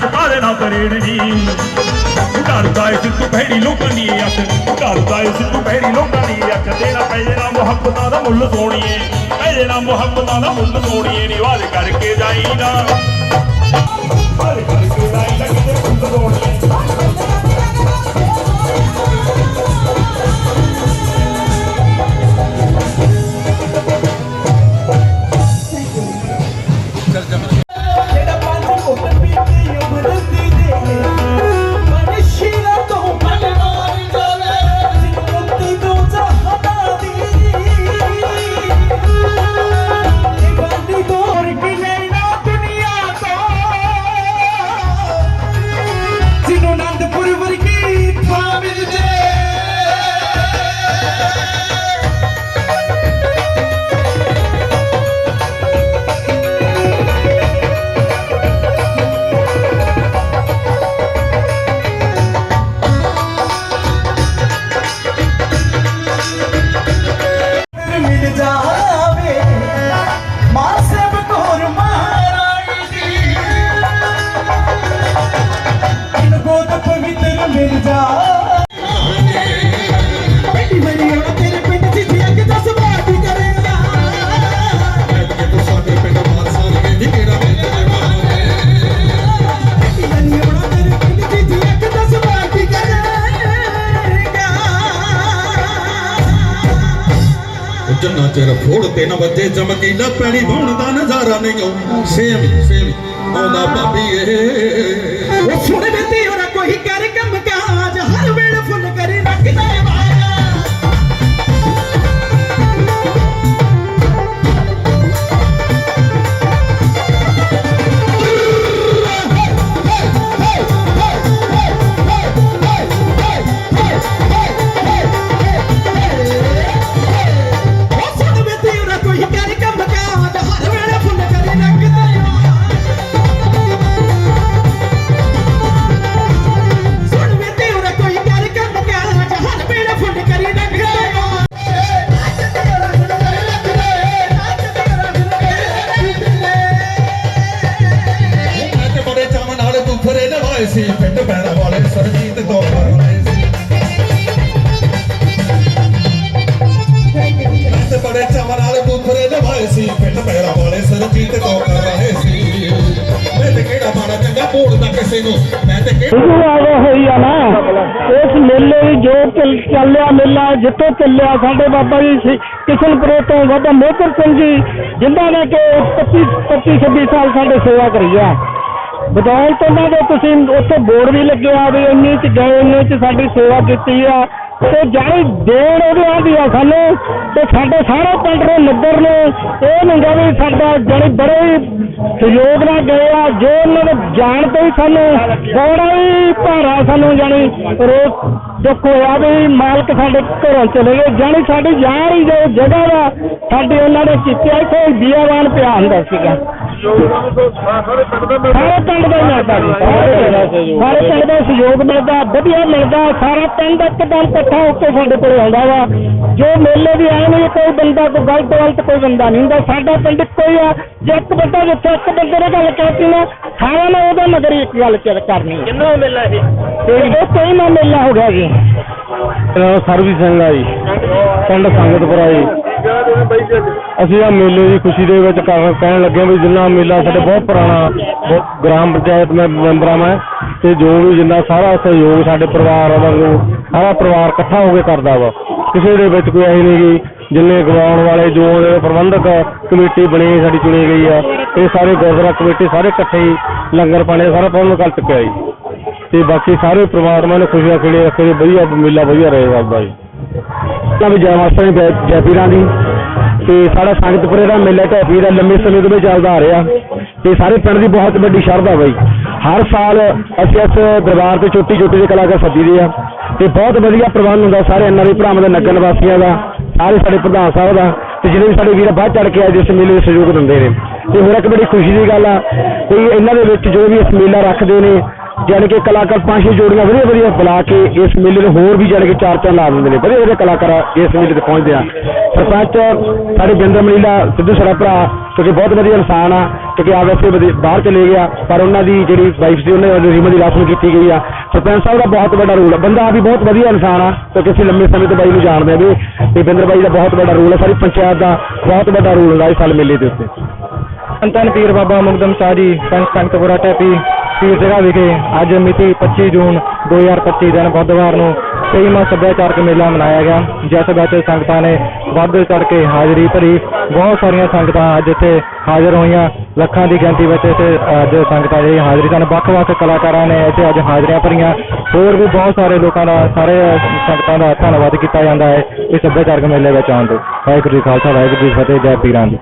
ਦੀ ਆਸ਼ੀਸ਼ੀਆਂ ਚ ਨਾ ਕਰੇੜ ਨਹੀਂ ਏ ਸਿੱਧੂ ਭੈੜੀ ਲੋਕਾਂ ਦੀ ਅੱਖ ਡਰਦਾ ਏ ਸਿੱਧੂ ਭੈੜੀ ਲੋਕਾਂ ਦੀ ਅੱਖ। ਤੇਰਾ ਪੈ ਜਾਣਾ ਮੁਹੱਬਤਾਂ ਦਾ ਮੁੱਲ ਸੋਣੀਏ ਪੈ ਜਾਣਾ ਮੁਹੱਬਤਾਂ ਦਾ ਮੁੱਲ ਸੋਣੀਏ ਨਿਵਾਜ਼ ਕਰਕੇ ਜਾਈਦਾ। ਚਿਰ ਫੋੜ ਤੇ ਨਾ ਵੱਜੇ ਚਮਕੀਲਾ ਪੈਣੀ ਧੋਣ ਦਾ ਨਜ਼ਾਰਾ ਨਹੀਂ ਆਉ ਸੇਮ ਸੇਮ, ਆਉਂਦਾ ਭਾਬੀ ਏ ਉਹ ਸੁਣ ਬੇਟੀ ਉਹਦਾ ਕੋਈ ਕਰ ਕੰਮ ਸੀ, ਪਿੰਡ ਪੈਰਾਂ ਵਾਲੇ ਸਰਜੀਤ ਕੌਰ ਰਹੇ ਸੀ। ਤੇ ਬੜੇ ਚਾਵਾਂ ਨਾਲ ਬੁਫਰੇ ਨਵਾਏ ਸੀ, ਪਿੰਡ ਪੈਰਾਂ ਵਾਲੇ ਸਰਜੀਤ ਕੌਰ ਰਹੇ ਸੀ। ਮੈਂ ਤੇ ਕਿਹੜਾ ਮਾੜਾ ਚੰਗਾ ਭੋੜਦਾ ਕਿਸੇ ਨੂੰ, ਮੈਂ ਤੇ ਕਿਹੜਾ ਹੋਈ ਆ ਨਾ, ਇਸ ਮੇਲੇ ਜੋ ਚੱਲਿਆ ਮੇਲਾ, ਜਿੱਥੋਂ ਚੱਲਿਆ, ਸਾਡੇ ਬਾਬਾ ਜੀ ਸੀ ਕਿਸ਼ਨਪੁਰੇ ਤੋਂ ਬਾਬਾ ਮੋਹਤਰ ਸਿੰਘ ਜੀ, ਜਿਨ੍ਹਾਂ ਨੇ ਕਿ 25 25 26 ਸਾਲ ਸਾਡੇ ਸੇਵਾ ਕਰੀ ਆ। ਬਦੌਲਤ ਉਹਨਾਂ ਦੇ ਤੁਸੀਂ ਉੱਥੇ ਬੋਰਡ ਵੀ ਲੱਗਿਆ ਵੀ ਇੰਨੀ ਚ ਗਏ, ਇੰਨੇ ਚ ਸਾਡੀ ਸੇਵਾ ਕੀਤੀ ਆ। ਤੇ ਜਾਣੀ ਦੇਣ ਉਹਦੇ ਆਂਦੀ ਆ ਸਾਨੂੰ। ਤੇ ਸਾਡੇ ਸਾਰੇ ਪਿੰਡ ਦੇ ਨਗਰ ਨੇ ਇਹ ਨੰਗਾ ਵੀ ਸਾਡਾ ਜਾਣੀ ਬੜੇ ਹੀ ਸਹਿਯੋਗ ਨਾਲ ਗਏ ਆ। ਜੋ ਉਹਨਾਂ ਨੇ ਜਾਣ ਤੇ ਹੀ ਸਾਨੂੰ ਬੜਾ ਹੀ ਭਾਰਾ ਸਾਨੂੰ ਜਾਣੀ ਰੋਸ, ਦੁੱਖ ਹੋਇਆ ਵੀ ਮਾਲਕ ਸਾਡੇ ਘਰੋਂ ਚਲੇ ਗਏ। ਜਾਣੀ ਸਾਡੀ ਯਾਰ ਹੀ ਜੋ ਜਗ੍ਹਾ ਵਾ, ਸਾਡੇ ਉਹਨਾਂ ਨੇ ਕੀਤੀ ਇੱਥੇ ਬੀਆਵਾਨ ਪਿਆ ਹੁੰਦਾ ਸੀਗਾ। ਸਾਰੇ ਪਿੰਡ ਦਾ ਮਿਲਦਾ ਜੀ। ਸਾਰੇ ਪਿੰਡ ਦਾ ਸਹਿਯੋਗ। ਮਿਲਦਾ ਵਧੀਆ ਮਿਲਦਾ ਸਾਰਾ ਪਿੰਡ ਇੱਕਦਮ ਇਕੱਠਾ ਹੋ ਕੇ ਸਾਡੇ ਕੋਲ ਆਉਂਦਾ ਵਾ। ਜੋ ਮੇਲੇ ਦੀ ਆਏ ਨਹੀਂ ਕੋਈ ਬੰਦਾ ਕੋਈ ਗਲਤ ਗਲਤ ਕੋਈ ਬੰਦਾ ਨਹੀਂ ਹੁੰਦਾ। ਸਾਡਾ ਪਿੰਡ ਇੱਕੋ ਹੀ ਆ। ਜੇ ਇੱਕ ਬੰਦਾ ਜਿੱਥੇ ਇੱਕ ਬੰਦੇ ਨੇ ਗੱਲ ਕਰਤੀ ਨਾ ਸਾਰਿਆਂ ਨੇ ਉਹਦਾ ਮਗਰ ਹੀ ਇੱਕ ਗੱਲ ਕਰਨੀ ਕਿੰਨਾ ਮੇਲਾ ਇਹ? ਤੇ ਇਹ ਕੋਈ ਨਾ ਮੇਲਾ ਹੋ ਗਿਆ ਜੀ। ਮੇਰਾ ਨਾਮ ਸਰਬਜੀਤ ਸਿੰਘ ਆ ਜੀ। ਪਿੰਡ ਸੰਗਤਪੁਰਾ ਜੀ। ਅਸੀਂ ਆ ਮੇਲੇ ਦੀ ਖੁਸ਼ੀ ਦੇ ਵਿੱਚ ਕਰ- ਕਹਿਣ ਲੱਗੇ ਵੀ ਜਿੰਨਾ ਮੇਲਾ ਸਾਡੇ ਬਹੁਤ ਪੁਰਾਣਾ ਬਹੁਤ ਗ੍ਰਾਮ ਪੰਚਾਇਤ ਮੈਂ ਮੈਂਬਰਾਂ ਮੈਂ ਤੇ ਜੋ ਵੀ ਜਿੰਨਾ ਸਾਰਾ ਸਹਿਯੋਗ ਸਾਡੇ ਪਰਿਵਾਰ ਵਾਂਗੂ ਸਾਰਾ ਪਰਿਵਾਰ ਇਕੱਠਾ ਹੋ ਕੇ ਕਰਦਾ ਵਾ। ਕਿਸੇ ਦੇ ਵਿੱਚ ਕੋਈ ਐਸੀ ਨਹੀਂ ਗੀ ਜਿੰਨੇ ਗਵਾਉਣ ਵਾਲੇ ਜੋ ਉਹਦੇ ਪ੍ਰਬੰਧਕ ਕਮੇਟੀ ਬਣੀ ਸਾਡੀ ਚੁਣੀ ਗਈ ਆ ਇਹ ਸਾਰੇ ਗੁਰਦੁਆਰਾ ਕਮੇਟੀ ਸਾਰੇ ਇਕੱਠੇ ਹੀ ਲੰਗਰ ਪਾਣੀ ਦਾ ਸਾਰਾ ਪ੍ਰਬੰਧ ਕਰ ਚੁੱਕਿਆ ਜੀ। ਤੇ ਬਾਕੀ ਸਾਰੇ ਪਰਿਵਾਰ ਨੇ ਖੁਸ਼ੀਆਂ ਖੇੜੇ ਰੱਖੇ ਜੀ ਵਧੀਆ ਮੇਲਾ ਵਧੀਆ ਰਹੇ ਸਾਡਾ ਜੀ ਤਾਂ ਵੀ ਜੈ ਮਾਸਟਰ ਨੇ ਜੈ ਪੀਰਾਂ ਦੀ। ਤੇ ਸਾਡਾ ਸੰਗਤਪੁਰੇ ਦਾ ਮੇਲਾ ਢੈਪੀ ਦਾ ਲੰਮੇ ਸਮੇਂ ਤੋਂ ਵੀ ਚੱਲਦਾ ਆ ਰਿਹਾ ਤੇ ਸਾਰੇ ਪਿੰਡ ਦੀ ਬਹੁਤ ਵੱਡੀ ਸ਼ਰਧਾ ਬਈ। ਹਰ ਸਾਲ ਅਸੀਂ ਇਸ ਦਰਬਾਰ ਤੇ ਛੋਟੀ ਛੋਟੀ ਦੇ ਕਲਾਕਾਰ ਸੱਦੀ ਦੇ ਆ ਤੇ ਬਹੁਤ ਵਧੀਆ ਪ੍ਰਬੰਧ ਹੁੰਦਾ ਸਾਰੇ ਐਨਆਰਆਈ ਭਰਾਵਾਂ ਦਾ, ਨਗਰ ਨਿਵਾਸੀਆਂ ਦਾ, ਸਾਰੇ ਸਾਡੇ ਪ੍ਰਧਾਨ ਸਾਹਿਬ ਦਾ ਤੇ ਜਿਹੜੇ ਵੀ ਸਾਡੇ ਵੀਰ ਬਾਹਰ ਚੜ ਕੇ ਅੱਜ ਇਸ ਮੇਲੇ ਵਿੱਚ ਸਹਿਯੋਗ ਦਿੰਦੇ ਨੇ। ਤੇ ਹੋਰ ਇੱਕ ਬੜੀ ਖੁਸ਼ੀ ਦੀ ਗੱਲ ਆ, ਕੋਈ ਇਹਨਾਂ ਦੇ ਵਿੱਚ ਜੋ ਵੀ ਇਸ ਮੇਲਾ ਰੱਖਦੇ ਨੇ ਜਾਣੀ ਕਿ ਕਲਾਕਾਰ ਪੰਜ ਛੇ ਜੋੜੀਆਂ ਵਧੀਆ ਵਧੀਆ ਬੁਲਾ ਕੇ ਇਸ ਮੇਲੇ ਨੂੰ ਹੋਰ ਵੀ ਜਾਣੀ ਕਿ ਚਾਰ ਚਾਰ ਲਾ ਦਿੰਦੇ ਨੇ। ਵਧੀਆ ਵਧੀਆ ਕਲਾਕਾਰ ਇਸ ਮੇਲੇ ਤੇ ਪਹੁੰਚਦੇ ਆ। ਸਰਪੰਚ ਸਾਡੇ ਬਿੰਦਰ ਮਲੀਲਾ, ਸਿੱਧੂ ਸਰਾ ਭਰਾ ਕਿਉਂਕਿ ਬਹੁਤ ਵਧੀਆ ਇਨਸਾਨ ਆ ਕਿਉਂਕਿ ਆ ਵੈਸੇ ਬਾਹਰ ਚਲੇ ਗਿਆ, ਪਰ ਉਹਨਾਂ ਦੀ ਜਿਹੜੀ ਵਾਈਫ ਸੀ, ਉਹਨਾਂ ਦੀ ਰੀਮਾ ਦੀ ਰਸਮ ਕੀਤੀ ਗਈ ਆ। ਸਰਪੰਚ ਸਾਹਿਬ ਦਾ ਬਹੁਤ ਵੱਡਾ ਰੋਲ ਆ। ਬੰਦਾ ਵੀ ਬਹੁਤ ਵਧੀਆ ਇਨਸਾਨ ਆ ਕਿਉਂਕਿ ਅਸੀਂ ਲੰਮੇ ਸਮੇਂ ਤੋਂ ਬਾਈ ਨੂੰ ਜਾਣਦੇ ਆ ਵੀ ਤੇ ਬਿੰਦਰ ਬਾਈ ਦਾ ਬਹੁਤ ਵੱਡਾ ਰੋਲ ਆ। ਸਾਰੀ ਪੰਚਾਇਤ ਦਾ ਬਹੁਤ ਵੱਡਾ ਰੋਲ ਹੁੰਦਾ ਇਸ ਸਾਲ ਮੇਲੇ ਦੇ ਉੱਤੇ। ਸੰਤਨ ਪੀਰ ਬਾਬਾ ਮੁਕਦਮ ਸ਼ਾਹ ਜੀ, ਪੰਜ ਸੰਗਤਪੁਰਾ ਟੈਪੀ। ਪੀਰ ਜਗ੍ਹਾ ਵਿਖੇ ਅੱਜ ਮਿਤੀ 25 ਜੂਨ 2025 ਦਿਨ ਬੁੱਧਵਾਰ ਨੂੰ 23ਵਾਂ ਸੱਭਿਆਚਾਰਕ ਮੇਲਾ ਮਨਾਇਆ ਗਿਆ, ਜਿਸ ਵਿੱਚ ਸੰਗਤਾਂ ਨੇ ਵੱਧ ਚੜ ਕੇ ਹਾਜ਼ਰੀ ਭਰੀ। ਬਹੁਤ ਸਾਰੀਆਂ ਸੰਗਤਾਂ ਅੱਜ ਇੱਥੇ ਹਾਜ਼ਰ ਹੋਈਆਂ। ਲੱਖਾਂ ਦੀ ਗਿਣਤੀ ਵਿੱਚ ਇੱਥੇ ਅੱਜ ਸੰਗਤਾਂ ਦੀ ਹਾਜ਼ਰੀ ਸਨ, ਵੱਖ-ਵੱਖ ਕਲਾਕਾਰਾਂ ਨੇ ਇੱਥੇ ਅੱਜ ਹਾਜ਼ਰੀਆਂ ਭਰੀਆਂ। ਹੋਰ ਵੀ ਬਹੁਤ ਸਾਰੇ ਲੋਕਾਂ ਦਾ, ਸਾਰੇ ਸੰਗਤਾਂ ਦਾ ਧੰਨਵਾਦ ਕੀਤਾ ਜਾਂਦਾ ਹੈ ਇਸ ਸੱਭਿਆਚਾਰਕ ਮੇਲੇ ਵਿੱਚ ਆਉਣ ਤੇ। ਵਾਹਿਗੁਰੂ ਜੀ ਖਾਲਸਾ, ਵਾਹਿਗੁਰੂ ਜੀ ਫਤਿਹ, ਜੈ ਪੀਰਾਂ ਦੀ